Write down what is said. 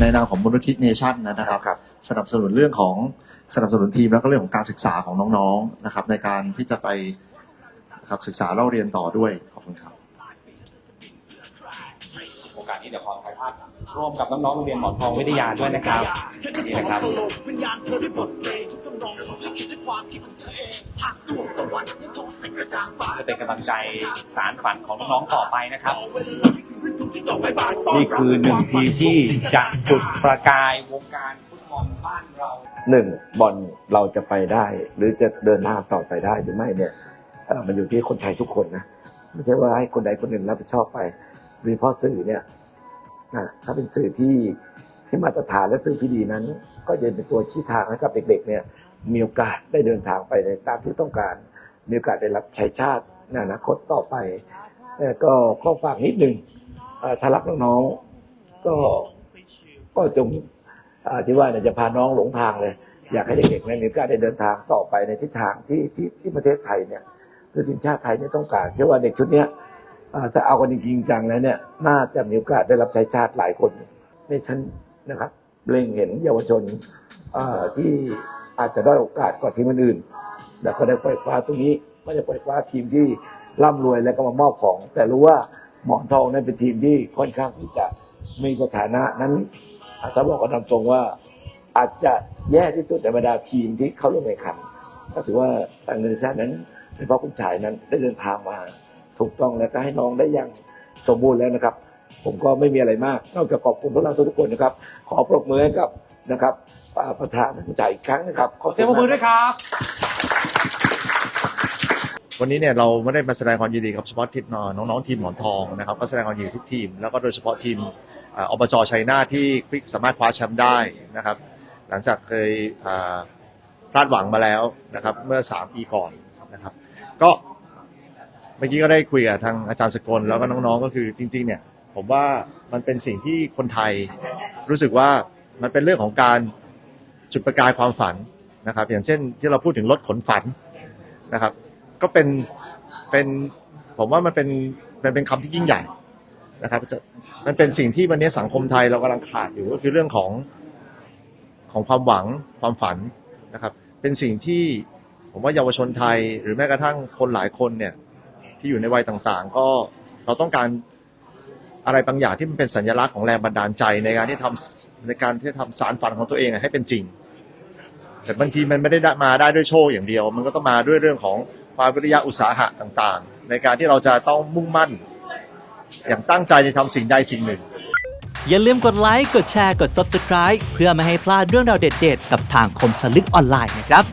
ในนามของมูลนิธิเนชั่นนะครับครับสนับสนุนเรื่องของสนับสนุนทีมแล้วก็เรื่องของการศึกษาของน้องๆนะครับ ในการที่จะไปนะครับศึกษาเล่าเรียนต่อด้วยขอบคุณครับโอกาสนี้เดี๋ยวขอถ่ายภาพร่วมกับน้องๆโรงเรียนหมอนทองวิทยาด้วยนะครับนี่นะครับ ความคิดของเธอเองหากดวงตะวันยังทองแสงกระจ่างฟ้าจะเป็นกำลังใจสารฝันของน้องๆต่อไปนะครับเวลาที่ถึงฤดูที่ดอกไม้บานต้นี่คือหนึ่งทีมที่จะจุดประกายวงการฟุตบอลบ้านเราหนึ่งบอลเราจะไปได้ หรือจะเดินหน้าต่อไปได้หรือไม่เนี่ยเอ่อมันอยู่ที่คนไทยทุกคนนะไม่ใช่ว่าให้คนใดคนหนึ่งรับผิดชอบไปโดยเฉพาะสื่อเนี่ยนะถ้าเป็นสื่อที่ที่มาตรฐานและสื่อที่ดีนั้นก็จะเป็นตัวชี้ทางให้กับเด็กๆเนี่ยมีโอกาสได้เดินทางไปในตามที่ต้องการ มีโอกาสได้รับใช้ชาติในอนาคตต่อไปก็ก็ฝากนิดหนึ่งเอ่อถ้ารักน้องๆก็ก็จงที่ว่าจะพาน้องหลงทางเลย อยากให้เด็กๆนมีโอกาสได้เดินทางต่อไปในทิศทางที่ที่ที่ประเทศไทยเนี่ยคือทีมชาติไทยเนี่ยต้องการเชื่อว่าเด็กชุดเนี้ยจะเอากันจริงจังแล้วเนี่ยน่าจะมีโอกาสได้รับใช้ชาติหลายคนในชั้นนะครับ เล็งเห็นเยาวชนที่อาจจะได้โอกาสกว่าทีมอื่นๆแล้วก็ได้ปล่อยคว้าตรงนี้ไม่ได้ปล่อยคว้าทีมที่ร่ำรวยแล้วก็มามอบของ แต่รู้ว่าหมอนทองนั้นเป็นทีมที่ค่อนข้างที่จะมีสถานะนั้นอาจจะบอกกันตามตรงว่า อาจจะแย่ที่สุดในบรรดาทีมที่เข้าร่วมแข่งขันก็ถือว่าทางเงินชั่นนั้นเป็นเพราะคุณชายนั้นได้เดินทางมา ถูกต้องแล้วก็ให้น้องได้อย่างสมบูรณ์แล้วนะครับ ผมก็ไม่มีอะไรมาก นอกจากขอบคุณพวกเราทุกคนนะครับ ขอปรบมือให้กับนะครับอ่าประธานคุณชายอีกครั้งนะครับขอบเสีคุยณงปรบมือมาด้กวยครับ วันนี้เนี่ยเราไม่ได้มาแสดงความยินดีกับเฉพาะทีมน้องๆทีมหมอนทองนะครับก็แสดงความยินดีทุกทีม แล้วก็โดยเฉพาะทีมอ่าอบจชัยนาทที่พลิกสามารถคว้าแชมป์ได้นะครับ หลังจากเคยอ่าพลาดหวังมาแล้วนะครับเมื่อ 3 ปีก่อนนะครับ ก็เมื่อกี้ก็ได้คุยกับทางอาจารย์สกลแล้วก็น้องๆก็คือจริงๆเนี่ย ผมว่ามันเป็นสิ่งที่คนไทยรู้สึกว่ามันเป็นเรื่องของการจุดประกายความฝันนะครับ อย่างเช่นที่เราพูดถึงรถขนฝันนะครับ ก็เป็นเป็นผมว่ามันเป็นมันเป็นคำที่ยิ่งใหญ่นะครับมันเป็นสิ่งที่วันนี้สังคมไทยเรากำลังขาดอยู่ก็คือเรื่องของของความหวังความฝันนะครับ เป็นสิ่งที่ผมว่าเยาวชนไทย หรือแม้กระทั่งคนหลายคนเนี่ยที่อยู่ในวัยต่างๆ ก็เราต้องการ อะไรบางอย่างที่มันเป็นสัญลักษณ์ของแรงบันดาลใจในการที่ทำในการที่ทำสารฝันของตัวเองให้เป็นจริง แต่บางทีมันไม่ได้มาได้ด้วยโชคอย่างเดียว มันก็ต้องมาด้วยเรื่องของความวิริยะอุตสาหะต่างๆ ในการที่เราจะต้องมุ่งมั่น อย่างตั้งใจในทำสิ่งใดสิ่งหนึ่ง อย่าลืมกดไลค์กดแชร์กด Subscribe เพื่อไม่ให้พลาดเรื่องราวเด็ด ๆ กับทางคมชลึกออนไลน์นะครับ